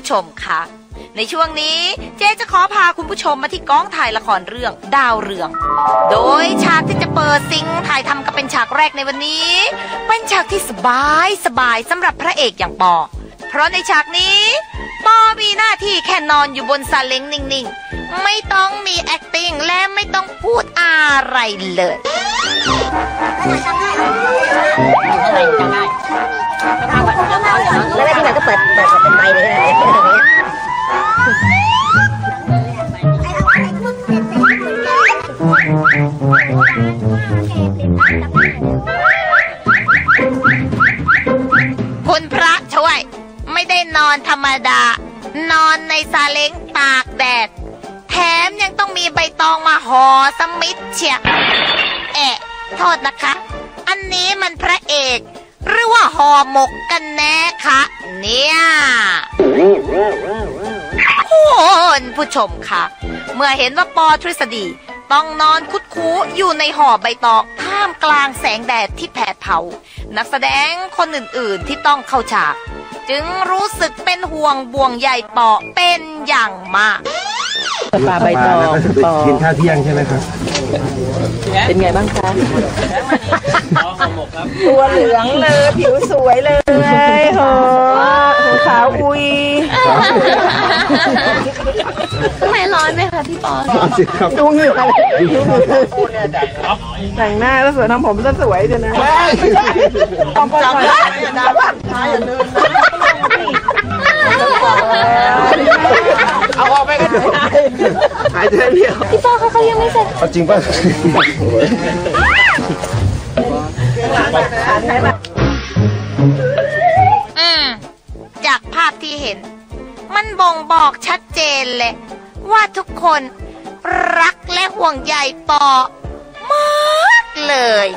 ผู้ชมคะในช่วงนี้เจ๊จะขอพาคุณผู้ชมมาที่กองถ่ายละครเรื่องดาวเรือง โดยฉากที่จะเปิดซิงถ่ายทำกันเป็นฉากแรกในวันนี้ เป็นฉากที่สบายสบายสำหรับพระเอกอย่างปอ เพราะในฉากนี้ ปอมีหน้าที่แค่นอนอยู่บนซาเล้งนิ่งๆ ไม่ต้องมี acting และไม่ต้องพูดอะไรเลยแล้วได้ที่มันก็เปิดเปิดเปิดเป็นไฟเลยใช่ไหมคุณพระช่วย ไม่ได้นอนธรรมดา นอนในซาเล้งตากแดด แถมยังต้องมีใบตองมาห่อสมิดเชียเอะโทษนะคะ อันนี้มันพระเอก หรือว่าห่อหมกกันแน่คะ เนี่ยคุณผู้ชมคะเมื่อเห็นว่าปอทฤษฎีต้องนอนคุดคูอยู่ในห่อใบตองท่ามกลางแสงแดดที่แผดเผา นักแสดงคนอื่นๆที่ต้องเข้าฉาก จึงรู้สึกเป็นห่วงบ่วงใยปอเป็นอย่างมากปลาใบตองแล้วก็จะไปปอกินข้าวเที่ยงใช่ไหมครับเป็นไงบ้างคะตัวเหลืองเลยผิวสวยเลยโห ขาวอุยไม่ร้อนไหมคะพี่ปอดูเหงื่อเลยแต่งหน้าแล้วสวยทำผมจะสวยจังนะต้องจำได้เอาออกไปกันได้หายใจเรียวพี่ปอเขาเขายังไม่เสร็จเอาจริงป่ะอืมจากภาพ ที่เห็น มันบ่งบอกชัดเจนเลยว่าทุกคนรักและห่วงใยปอมากเลย